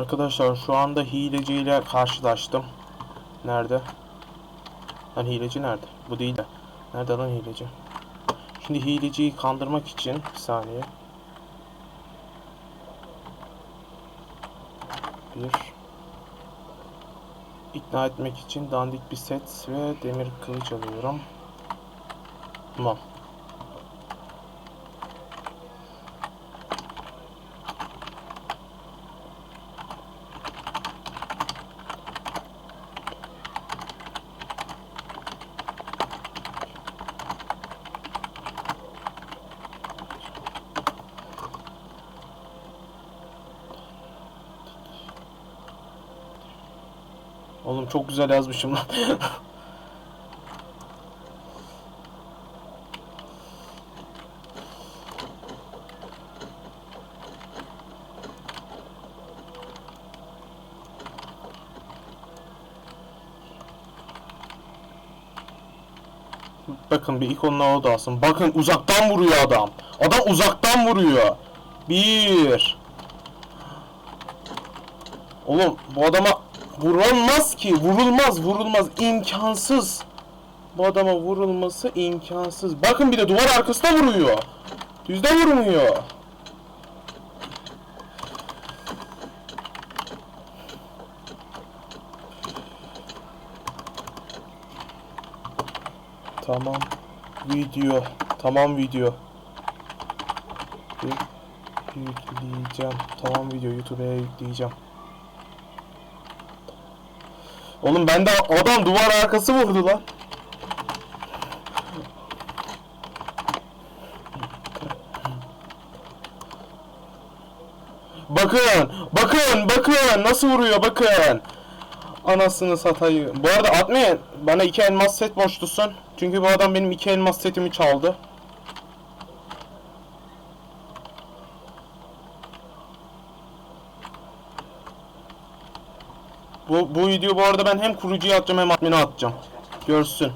Arkadaşlar şu anda hileciyle karşılaştım. Nerede? Lan hileci nerede? Bu değil de. Nerede lan hileci? Şimdi hileciyi kandırmak için bir saniye. Bir ikna etmek için dandik bir set ve demir kılıç alıyorum. Tamam. Oğlum çok güzel yazmışım lan. Bakın bir ikonla o da alsın. Bakın uzaktan vuruyor adam. Adam uzaktan vuruyor. Bir. Oğlum bu adama vurulmaz ki. Vurulmaz vurulmaz. imkansız. Bu adama vurulması imkansız. Bakın bir de duvar arkasına vuruyor. Düzde vurmuyor. Tamam. Video. Tamam video. Yük- Yükleyeceğim. Tamam video YouTube'a yükleyeceğim. Oğlum bende adam duvar arkası vurdu lan. Bakın, bakın, bakın nasıl vuruyor bakın. Anasını satayım. Bu arada atmayın. Bana iki elmas set borçlusun. Çünkü bu adam benim iki elmas setimi çaldı. Bu, bu video bu arada ben hem kurucuya atacağım hem admine atacağım. Görsün.